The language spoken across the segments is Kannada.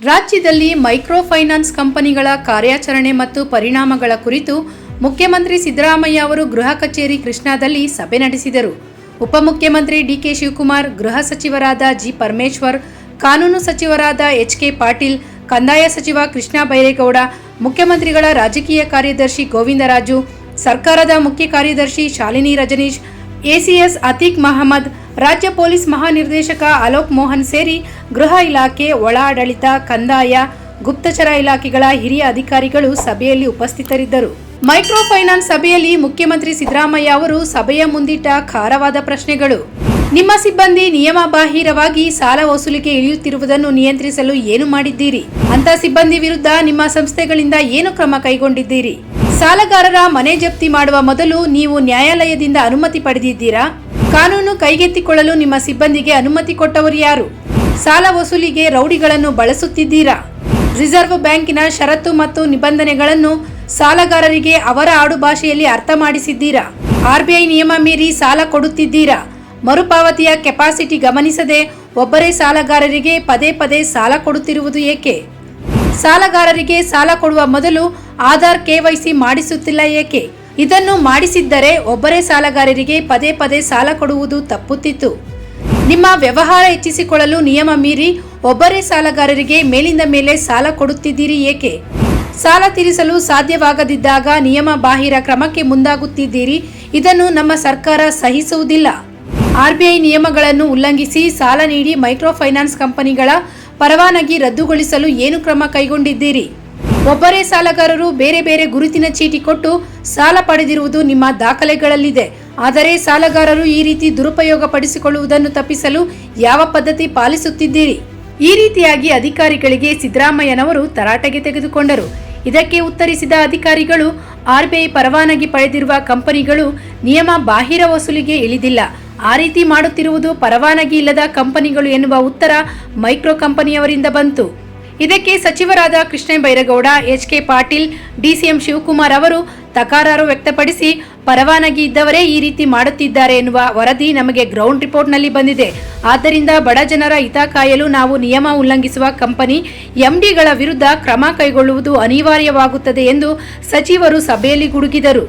ರಾಜ್ಯದಲ್ಲಿ ಮೈಕ್ರೋ ಫೈನಾನ್ಸ್ ಕಂಪನಿಗಳ ಕಾರ್ಯಾಚರಣೆ ಮತ್ತು ಪರಿಣಾಮಗಳ ಕುರಿತು ಮುಖ್ಯಮಂತ್ರಿ ಸಿದ್ದರಾಮಯ್ಯ ಅವರು ಗೃಹ ಕಚೇರಿ ಕೃಷ್ಣಾದಲ್ಲಿ ಸಭೆ ನಡೆಸಿದರು. ಉಪಮುಖ್ಯಮಂತ್ರಿ ಡಿಕೆ ಶಿವಕುಮಾರ್, ಗೃಹ ಸಚಿವರಾದ ಜಿ ಪರಮೇಶ್ವರ್, ಕಾನೂನು ಸಚಿವರಾದ ಎಚ್ ಕೆ ಪಾಟೀಲ್, ಕಂದಾಯ ಸಚಿವ ಕೃಷ್ಣ ಬೈರೇಗೌಡ, ಮುಖ್ಯಮಂತ್ರಿಗಳ ರಾಜಕೀಯ ಕಾರ್ಯದರ್ಶಿ ಗೋವಿಂದರಾಜು, ಸರ್ಕಾರದ ಮುಖ್ಯ ಕಾರ್ಯದರ್ಶಿ ಶಾಲಿನಿ ರಜನೀಶ್ ಎಸಿಎಸ್ ಅತೀಕ್ ಮಹಮ್ಮದ್, ರಾಜ್ಯ ಪೊಲೀಸ್ ಮಹಾನಿರ್ದೇಶಕ ಅಲೋಕ್ ಮೋಹನ್ ಸೇರಿ ಗೃಹ ಇಲಾಖೆ, ಒಳಾಡಳಿತ, ಕಂದಾಯ, ಗುಪ್ತಚರ ಇಲಾಖೆಗಳ ಹಿರಿಯ ಅಧಿಕಾರಿಗಳು ಸಭೆಯಲ್ಲಿ ಉಪಸ್ಥಿತರಿದ್ದರು. ಮೈಕ್ರೋ ಫೈನಾನ್ಸ್ ಸಭೆಯಲ್ಲಿ ಮುಖ್ಯಮಂತ್ರಿ ಸಿದ್ದರಾಮಯ್ಯ ಅವರು ಸಭೆಯ ಮುಂದಿಟ್ಟ ಖಾರವಾದ ಪ್ರಶ್ನೆಗಳು. ನಿಮ್ಮ ಸಿಬ್ಬಂದಿ ನಿಯಮ ಬಾಹಿರವಾಗಿ ಸಾಲ ವಸೂಲಿಗೆ ಇಳಿಯುತ್ತಿರುವುದನ್ನು ನಿಯಂತ್ರಿಸಲು ಏನು ಮಾಡಿದ್ದೀರಿ? ಅಂತ ಸಿಬ್ಬಂದಿ ವಿರುದ್ಧ ನಿಮ್ಮ ಸಂಸ್ಥೆಗಳಿಂದ ಏನು ಕ್ರಮ ಕೈಗೊಂಡಿದ್ದೀರಿ? ಸಾಲಗಾರರ ಮನೆ ಜಪ್ತಿ ಮಾಡುವ ಮೊದಲು ನೀವು ನ್ಯಾಯಾಲಯದಿಂದ ಅನುಮತಿ ಪಡೆದಿದ್ದೀರಾ? ಕಾನೂನು ಕೈಗೆತ್ತಿಕೊಳ್ಳಲು ನಿಮ್ಮ ಸಿಬ್ಬಂದಿಗೆ ಅನುಮತಿ ಕೊಟ್ಟವರು ಯಾರು? ಸಾಲ ವಸೂಲಿಗೆ ರೌಡಿಗಳನ್ನು ಬಳಸುತ್ತಿದ್ದೀರಾ? ರಿಸರ್ವ್ ಬ್ಯಾಂಕಿನ ಷರತ್ತು ಮತ್ತು ನಿಬಂಧನೆಗಳನ್ನು ಸಾಲಗಾರರಿಗೆ ಅವರ ಆಡುಭಾಷೆಯಲ್ಲಿ ಅರ್ಥ ಮಾಡಿಸಿದ್ದೀರಾ? ಆರ್ಬಿಐ ನಿಯಮ ಮೀರಿ ಸಾಲ ಕೊಡುತ್ತಿದ್ದೀರಾ? ಮರುಪಾವತಿಯ ಕೆಪಾಸಿಟಿ ಗಮನಿಸದೆ ಒಬ್ಬರೇ ಸಾಲಗಾರರಿಗೆ ಪದೇ ಪದೇ ಸಾಲ ಕೊಡುತ್ತಿರುವುದು ಏಕೆ? ಸಾಲಗಾರರಿಗೆ ಸಾಲ ಕೊಡುವ ಮೊದಲು ಆಧಾರ್ ಕೆವೈಸಿ ಮಾಡಿಸುತ್ತಿಲ್ಲ ಏಕೆ? ಇದನ್ನು ಮಾಡಿಸಿದ್ದರೆ ಒಬ್ಬರೇ ಸಾಲಗಾರರಿಗೆ ಪದೇ ಪದೇ ಸಾಲ ಕೊಡುವುದು ತಪ್ಪುತ್ತಿತ್ತು. ನಿಮ್ಮ ವ್ಯವಹಾರ ಹೆಚ್ಚಿಸಿಕೊಳ್ಳಲು ನಿಯಮ ಮೀರಿ ಒಬ್ಬರೇ ಸಾಲಗಾರರಿಗೆ ಮೇಲಿಂದ ಮೇಲೆ ಸಾಲ ಕೊಡುತ್ತಿದ್ದೀರಿ ಏಕೆ? ಸಾಲ ತೀರಿಸಲು ಸಾಧ್ಯವಾಗದಿದ್ದಾಗ ನಿಯಮ ಬಾಹಿರ ಕ್ರಮಕ್ಕೆ ಮುಂದಾಗುತ್ತಿದ್ದೀರಿ. ಇದನ್ನು ನಮ್ಮ ಸರ್ಕಾರ ಸಹಿಸುವುದಿಲ್ಲ. ಆರ್ಬಿಐ ನಿಯಮಗಳನ್ನು ಉಲ್ಲಂಘಿಸಿ ಸಾಲ ನೀಡಿ ಮೈಕ್ರೋ ಫೈನಾನ್ಸ್ ಕಂಪನಿಗಳ ಪರವಾನಗಿ ರದ್ದುಗೊಳಿಸಲು ಏನು ಕ್ರಮ ಕೈಗೊಂಡಿದ್ದೀರಿ? ಒಬ್ಬರೇ ಸಾಲಗಾರರು ಬೇರೆ ಬೇರೆ ಗುರುತಿನ ಚೀಟಿ ಕೊಟ್ಟು ಸಾಲ ಪಡೆದಿರುವುದು ನಿಮ್ಮ ದಾಖಲೆಗಳಲ್ಲಿದೆ. ಆದರೆ ಸಾಲಗಾರರು ಈ ರೀತಿ ದುರುಪಯೋಗ ಪಡಿಸಿಕೊಳ್ಳುವುದನ್ನು ತಪ್ಪಿಸಲು ಯಾವ ಪದ್ಧತಿ ಪಾಲಿಸುತ್ತಿದ್ದೀರಿ? ಈ ರೀತಿಯಾಗಿ ಅಧಿಕಾರಿಗಳಿಗೆ ಸಿದ್ದರಾಮಯ್ಯನವರು ತರಾಟೆಗೆ ತೆಗೆದುಕೊಂಡರು. ಇದಕ್ಕೆ ಉತ್ತರಿಸಿದ ಅಧಿಕಾರಿಗಳು, ಆರ್ಬಿಐ ಪರವಾನಗಿ ಪಡೆದಿರುವ ಕಂಪನಿಗಳು ನಿಯಮ ಬಾಹಿರ ವಸೂಲಿಗೆ ಇಳಿದಿಲ್ಲ. ಆ ರೀತಿ ಮಾಡುತ್ತಿರುವುದು ಪರವಾನಗಿ ಇಲ್ಲದ ಕಂಪನಿಗಳು ಎನ್ನುವ ಉತ್ತರ ಮೈಕ್ರೋ ಕಂಪನಿಯವರಿಂದ ಬಂತು. ಇದಕ್ಕೆ ಸಚಿವರಾದ Krishna Byregowda, H K Patil DCM Shivakumar ಅವರು ತಕರಾರು ವ್ಯಕ್ತಪಡಿಸಿ ಪರವಾನಗಿ ಇದ್ದವರೇ ಈ ರೀತಿ ಮಾಡುತ್ತಿದ್ದಾರೆ ಎನ್ನುವ ವರದಿ ನಮಗೆ ಗ್ರೌಂಡ್ ರಿಪೋರ್ಟ್ನಲ್ಲಿ ಬಂದಿದೆ. ಆದ್ದರಿಂದ ಬಡ ಜನರ ಹಿತ ಕಾಯಲು ನಾವು ನಿಯಮ ಉಲ್ಲಂಘಿಸುವ ಕಂಪನಿ ಎಂಡಿಗಳ ವಿರುದ್ಧ ಕ್ರಮ ಕೈಗೊಳ್ಳುವುದು ಅನಿವಾರ್ಯವಾಗುತ್ತದೆ ಎಂದು ಸಚಿವರು ಸಭೆಯಲ್ಲಿ ಗುಡುಗಿದರು.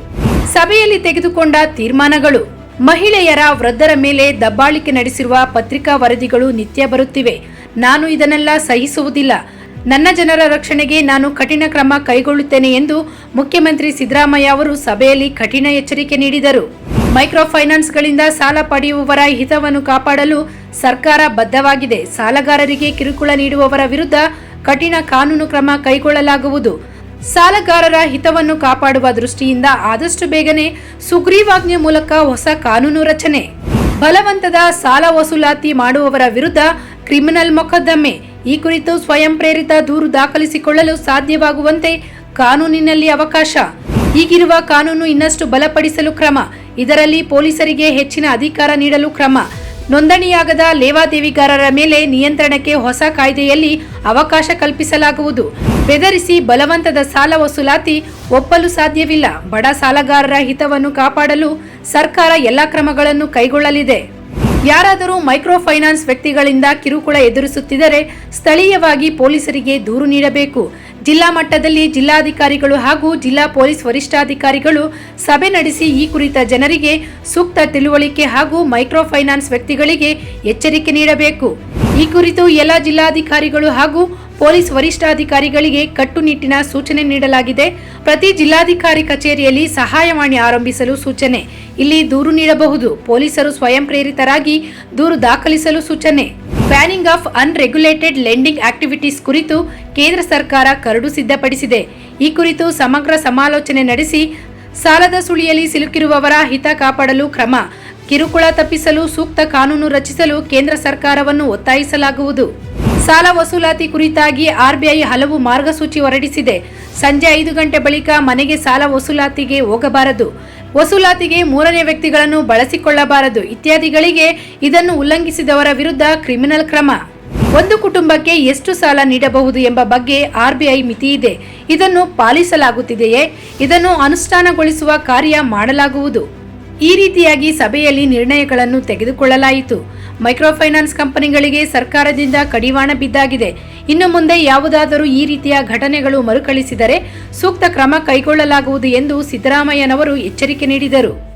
ಸಭೆಯಲ್ಲಿ ತೆಗೆದುಕೊಂಡ ತೀರ್ಮಾನಗಳು ಮಹಿಳೆಯರ ವೃದ್ಧರ ಮೇಲೆ ದಬ್ಬಾಳಿಕೆ ನಡೆಸಿರುವ ಪತ್ರಿಕಾ ವರದಿಗಳು ನಿತ್ಯ ಬರುತ್ತಿವೆ. ನಾನು ಇದನ್ನೆಲ್ಲ ಸಹಿಸುವುದಿಲ್ಲ. ನನ್ನ ಜನರ ರಕ್ಷಣೆಗೆ ನಾನು ಕಠಿಣ ಕ್ರಮ ಕೈಗೊಳ್ಳುತ್ತೇನೆ ಎಂದು ಮುಖ್ಯಮಂತ್ರಿ ಸಿದ್ದರಾಮಯ್ಯ ಅವರು ಸಭೆಯಲ್ಲಿ ಕಠಿಣ ಎಚ್ಚರಿಕೆ ನೀಡಿದರು. ಮೈಕ್ರೋ ಫೈನಾನ್ಸ್ಗಳಿಂದ ಸಾಲ ಪಡೆಯುವವರ ಹಿತವನ್ನು ಕಾಪಾಡಲು ಸರ್ಕಾರ ಬದ್ಧವಾಗಿದೆ. ಸಾಲಗಾರರಿಗೆ ಕಿರುಕುಳ ನೀಡುವವರ ವಿರುದ್ಧ ಕಠಿಣ ಕಾನೂನು ಕ್ರಮ ಕೈಗೊಳ್ಳಲಾಗುವುದು. ಸಾಲಗಾರರ ಹಿತವನ್ನು ಕಾಪಾಡುವ ದೃಷ್ಟಿಯಿಂದ ಆದಷ್ಟು ಬೇಗನೆ ಸುಗ್ರೀವಾಜ್ಞೆ ಮೂಲಕ ಹೊಸ ಕಾನೂನು ರಚನೆ. ಬಲವಂತದ ಸಾಲ ವಸೂಲಾತಿ ಮಾಡುವವರ ವಿರುದ್ಧ ಕ್ರಿಮಿನಲ್ ಮೊಕದ್ದಮೆ. ಈ ಕುರಿತು ಸ್ವಯಂ ಪ್ರೇರಿತ ದೂರು ದಾಖಲಿಸಿಕೊಳ್ಳಲು ಸಾಧ್ಯವಾಗುವಂತೆ ಕಾನೂನಿನಲ್ಲಿ ಅವಕಾಶ. ಈಗಿರುವ ಕಾನೂನು ಇನ್ನಷ್ಟು ಬಲಪಡಿಸಲು ಕ್ರಮ. ಇದರಲ್ಲಿ ಪೊಲೀಸರಿಗೆ ಹೆಚ್ಚಿನ ಅಧಿಕಾರ ನೀಡಲು ಕ್ರಮ. ನೋಂದಣಿಯಾಗದ ಲೇವಾದೇವಿಗಾರರ ಮೇಲೆ ನಿಯಂತ್ರಣಕ್ಕೆ ಹೊಸ ಕಾಯ್ದೆಯಲ್ಲಿ ಅವಕಾಶ ಕಲ್ಪಿಸಲಾಗುವುದು. ಬೆದರಿಸಿ ಬಲವಂತದ ಸಾಲ ವಸೂಲಾತಿ ಒಪ್ಪಲು ಸಾಧ್ಯವಿಲ್ಲ. ಬಡ ಸಾಲಗಾರರ ಹಿತವನ್ನು ಕಾಪಾಡಲು ಸರ್ಕಾರ ಎಲ್ಲ ಕ್ರಮಗಳನ್ನು ಕೈಗೊಳ್ಳಲಿದೆ. ಯಾರಾದರೂ ಮೈಕ್ರೋ ಫೈನಾನ್ಸ್ ವ್ಯಕ್ತಿಗಳಿಂದ ಕಿರುಕುಳ ಎದುರಿಸುತ್ತಿದ್ದರೆ ಸ್ಥಳೀಯವಾಗಿ ಪೊಲೀಸರಿಗೆ ದೂರು ನೀಡಬೇಕು. ಜಿಲ್ಲಾ ಮಟ್ಟದಲ್ಲಿ ಜಿಲ್ಲಾಧಿಕಾರಿಗಳು ಹಾಗೂ ಜಿಲ್ಲಾ ಪೊಲೀಸ್ ವರಿಷ್ಠಾಧಿಕಾರಿಗಳು ಸಭೆ ನಡೆಸಿ ಈ ಕುರಿತ ಜನರಿಗೆ ಸೂಕ್ತ ತಿಳುವಳಿಕೆ ಹಾಗೂ ಮೈಕ್ರೋ ಫೈನಾನ್ಸ್ ವ್ಯಕ್ತಿಗಳಿಗೆ ಎಚ್ಚರಿಕೆ ನೀಡಬೇಕು. ಈ ಕುರಿತು ಎಲ್ಲ ಜಿಲ್ಲಾಧಿಕಾರಿಗಳು ಹಾಗೂ ಪೊಲೀಸ್ ವರಿಷ್ಠಾಧಿಕಾರಿಗಳಿಗೆ ಕಟ್ಟುನಿಟ್ಟಿನ ಸೂಚನೆ ನೀಡಲಾಗಿದೆ. ಪ್ರತಿ ಜಿಲ್ಲಾಧಿಕಾರಿ ಕಚೇರಿಯಲ್ಲಿ ಸಹಾಯವಾಣಿ ಆರಂಭಿಸಲು ಸೂಚನೆ. ಇಲ್ಲಿ ದೂರು ನೀಡಬಹುದು. ಪೊಲೀಸರು ಸ್ವಯಂ ಪ್ರೇರಿತರಾಗಿ ದೂರು ದಾಖಲಿಸಲು ಸೂಚನೆ. Banning of unregulated lending activities ಕುರಿತು ಕೇಂದ್ರ ಸರ್ಕಾರ ಕರಡು ಸಿದ್ಧಪಡಿಸಿದೆ. ಈ ಕುರಿತು ಸಮಗ್ರ ಸಮಾಲೋಚನೆ ನಡೆಸಿ ಸಾಲದ ಸುಳಿಯಲ್ಲಿ ಸಿಲುಕಿರುವವರ ಹಿತ ಕಾಪಾಡಲು ಕ್ರಮ. ಕಿರುಕುಳ ತಪ್ಪಿಸಲು ಸೂಕ್ತ ಕಾನೂನು ರಚಿಸಲು ಕೇಂದ್ರ ಸರ್ಕಾರವನ್ನು ಒತ್ತಾಯಿಸಲಾಗುವುದು. ಸಾಲ ವಸೂಲಾತಿ ಕುರಿತಾಗಿ ಆರ್ಬಿಐ ಹಲವು ಮಾರ್ಗಸೂಚಿ ಹೊರಡಿಸಿದೆ. ಸಂಜೆ ಐದು ಗಂಟೆ ಬಳಿಕ ಮನೆಗೆ ಸಾಲ ವಸೂಲಾತಿಗೆ ಹೋಗಬಾರದು. ವಸೂಲಾತಿಗೆ ಮೂರನೇ ವ್ಯಕ್ತಿಗಳನ್ನು ಬಳಸಿಕೊಳ್ಳಬಾರದು. ಇತ್ಯಾದಿಗಳಿಗೆ ಇದನ್ನು ಉಲ್ಲಂಘಿಸಿದವರ ವಿರುದ್ಧ ಕ್ರಿಮಿನಲ್ ಕ್ರಮ. ಒಂದು ಕುಟುಂಬಕ್ಕೆ ಎಷ್ಟು ಸಾಲ ನೀಡಬಹುದು ಎಂಬ ಬಗ್ಗೆ ಆರ್ಬಿಐ ಮಿತಿ ಇದೆ. ಇದನ್ನು ಪಾಲಿಸಲಾಗುತ್ತಿದೆಯೇ? ಇದನ್ನು ಅನುಷ್ಠಾನಗೊಳಿಸುವ ಕಾರ್ಯ ಮಾಡಲಾಗುವುದು. ಈ ರೀತಿಯಾಗಿ ಸಭೆಯಲ್ಲಿ ನಿರ್ಣಯಗಳನ್ನು ತೆಗೆದುಕೊಳ್ಳಲಾಯಿತು. ಮೈಕ್ರೋಫೈನಾನ್ಸ್ ಕಂಪನಿಗಳಿಗೆ ಸರ್ಕಾರದಿಂದ ಕಡಿವಾಣ ಬಿದ್ದಾಗಿದೆ. ಇನ್ನು ಮುಂದೆ ಯಾವುದಾದರೂ ಈ ರೀತಿಯ ಘಟನೆಗಳು ಮರುಕಳಿಸಿದರೆ ಸೂಕ್ತ ಕ್ರಮ ಕೈಗೊಳ್ಳಲಾಗುವುದು ಎಂದು ಸಿದ್ದರಾಮಯ್ಯನವರು ಎಚ್ಚರಿಕೆ ನೀಡಿದರು.